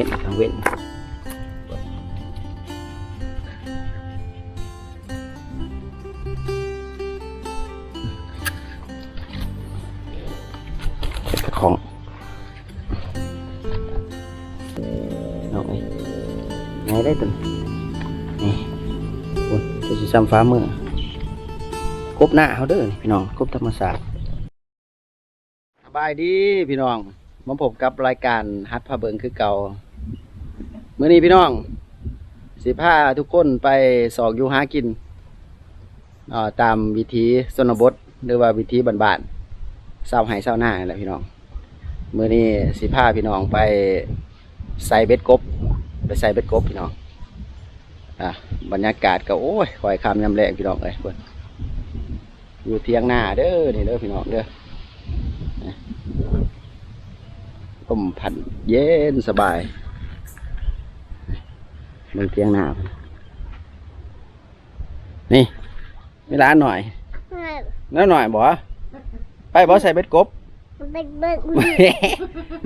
ว้นทางเว้นของเอาไอ้ไงได้ตุนนี่โอ้ยจะสิซ้ำฟ้ามือกบหน้าเขาเด้อนี่พี่น้องกบธรรมศาสตร์สบายดีพี่น้องมาพบกับรายการฮัทพาเบิงคือเก่า มื่อนี้พี่น้องสิพาทุกคนไปสอกอยู่หากินตามวิธีสนบทหรือว่าวิธีบ้านๆเศร้าไห้เศร้าหน้าแหละพี่น้องเมื่อนี้สิพาพี่น้องไปใส่เบ็ดกบ ไปใส่เบ็ดกบพี่น้องอะบรรยากาศก็โอ้ยคอยคำยำแรงพี่น้องเลยเพิ่นอยู่เทียงหน้าเด้อนี่เด้อพี่น้องเด้อนะลมพัดเย็นสบาย เบิ่งเตียงหน้าพุ่นนี่มีร้านหน่อยแล้วหน่อยบ่ไปบ่ใส่เบ็ดกบเบิกเบิก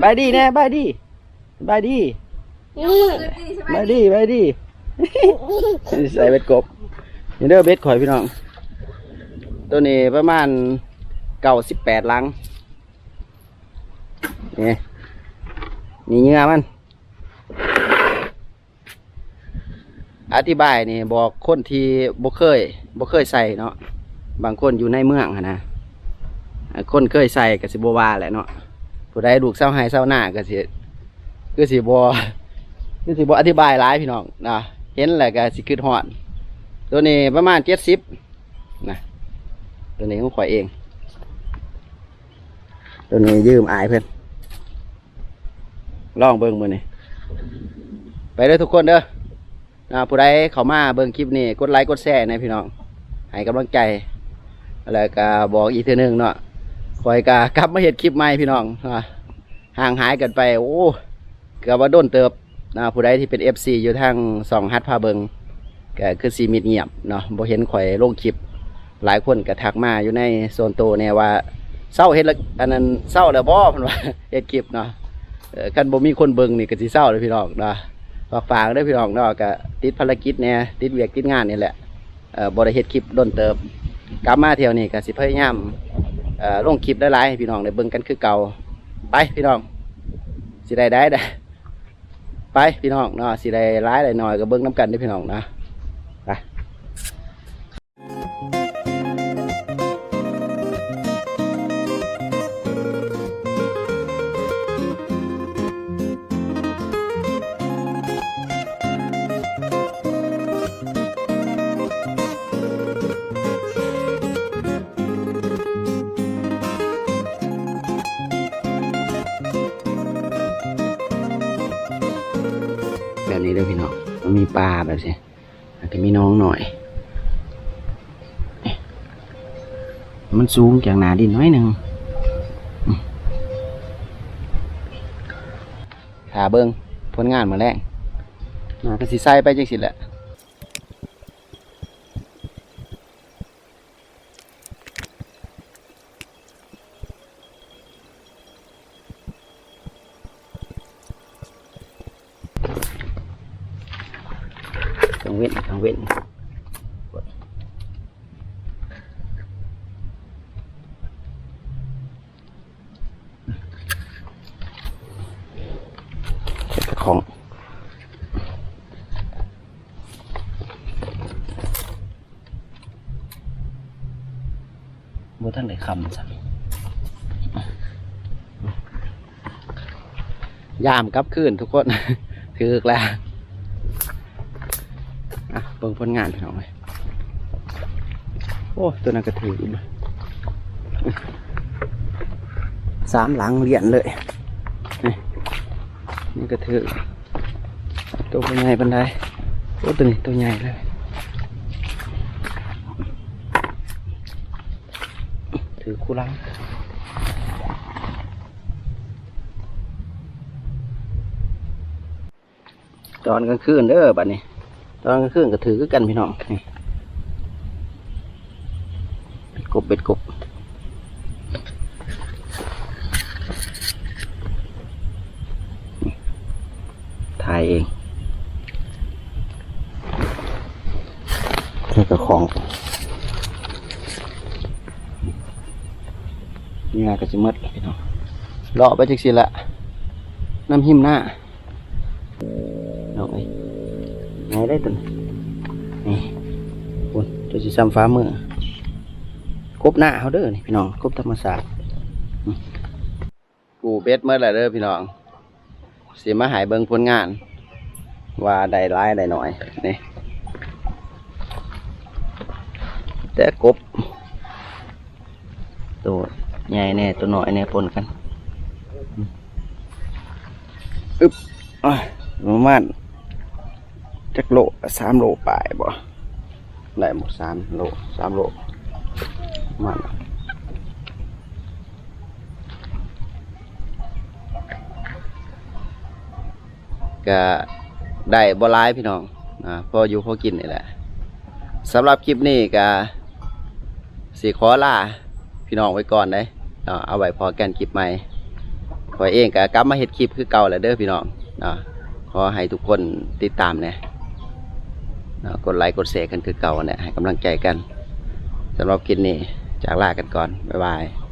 บายดีแน่บายดีบายดีนี่บายดีบายดีใส่เบ็ดกบนี่เด้อเบ็ดข่อยพี่น้อง ตัวนี้ประมาณเก้าสิบแปดลังนี่นี่เหงื่อมัน อธิบายนี่บอกคนที่บ่เคยบ่เคยใส่เนาะบางคนอยู่ในเมืองนะคนเคยใส่ก็สิบว่าแหละเนาะผู้ใดลูกเศร้าไห้เศร้าหน้าก็สิคือสิบ่คือสิบ่อธิบายหลายพี่น้องนะเห็นแล้วก็สิคิดฮอดตัวนี้ประมาณ70นะตัวนี้ของข่อยเอง ตัวนี้ยืมอายเพิ่นลองเบิ่งมือนี้ไปเด้อทุกคนเด้อ ผู้ใดเข้ามาเบิ่งคลิปนี้กดไลค์กดแชร์นะพี่น้องให้กำลังใจแล้วก็บอกอีกทีหนึ่งเนาะคอยกากลับมาเห็ดคลิปใหม่พี่น้องห่างหายกันไป โอ้เกือบว่าโดนเติบนะผู้ใดที่เป็น FC อยู่ทางสองฮัดพาเบิงก็คือสีมิดเงียบเนาะบ่เห็นข่อยลงคลิป หลายคนก็ทักมาอยู่ในโซนโตเนี่ยว่าเศร้าเฮ็ดละอันนั้นเศร้าแล้วบ่เพิ่นว่าเฮ็ดคลิปเนาะกันบ่มีคนเบิงนี่ก็สิเศร้าเลยพี่น้องเนาะ ฝากฝากได้วยพี่น้องเนาะก็ติดภารกิจเนี่ยติดเวียกติดงานนี่แหละเอ่อบริเฮ็ดคลิปด้นเติบกลับมาเที่ยวนี่ก็สิพยายามเอ่อลงคลิปหลายๆให้พี่น้องได้เบิ่งกันคือเก่าไปพี่น้องสิได้ได้ได้ไปพี่น้องเนาะสิได้ร้ายได้น้อยก็เบิ่งน้ำกันเด้อพี่น้องนะ นี้เด้อพี่น้องมันมีปลาแบบนี้อาจจะมีน้องหน่อย มันสูงจากหนาดินน้อยหนึ่งขาเบิ้งผลงานมาแรงมาก็สิใส่ไปจังสิแหละ กังเว้นกังเว้นเก็บของบ่ท่านได้คำสักยามกลับคืนทุกคนถือกแล้ว อะเบิ่งผลงานพี่น้องเลยโอ้ตัวนั้นก็ถือสามหลังเหรียญเลยนี่นี่ก็ถือตัวใหญ่ปันไดโอ้ตัวนี้ตัวใหญ่เลยถือคู่ลังตอนกลางคืนเด้อบัดนี้ ตอนกลางคืนก็ถือคือกันพี่น้องนี่เป็ดกบเป็ดกบเองนี่ก็ของนี่งานก็จะมืดแล้วพี่น้องเลาะไปจักสิละน้ำหิมหน้าเอาไอ้ ไงได้ตัวนี้นี่คุณตัวสิซ้ำฟ้ามือกบหน้าเขาเด้อนี่พี่น้องกบธรรมศาสตร์กูเบ็ดเมื่อไรเด้อพี่น้องสิมาหายเบิงผลงาน ว่าได้ร้ายได้หน่อยนี่แต่กบ ตัวใหญ่แน่ตัวน้อยแน่ปนกันอึ๊บอะประมาณ จักโลสามโลปลายบ่ได้หมดสามโลสามโลมันก็ได้บ่ร้ายพี่น้องอ่าพออยู่พอกินนี่แหละสำหรับคลิปนี้ก็สีขอลาพี่น้องไว้ก่อนเลยเอาไว้พอกันคลิปใหม่ขอเองก็กลับมาเฮ็ดคลิปคือเก่าแหละเด้อพี่น้องขอให้ทุกคนติดตามเนี่ยเนาะ กดไลค์กดแชร์กันคือเก่าเนี่ยให้กำลังใจกันสำหรับคลิปนี้จากลากันก่อน บ๊ายบาย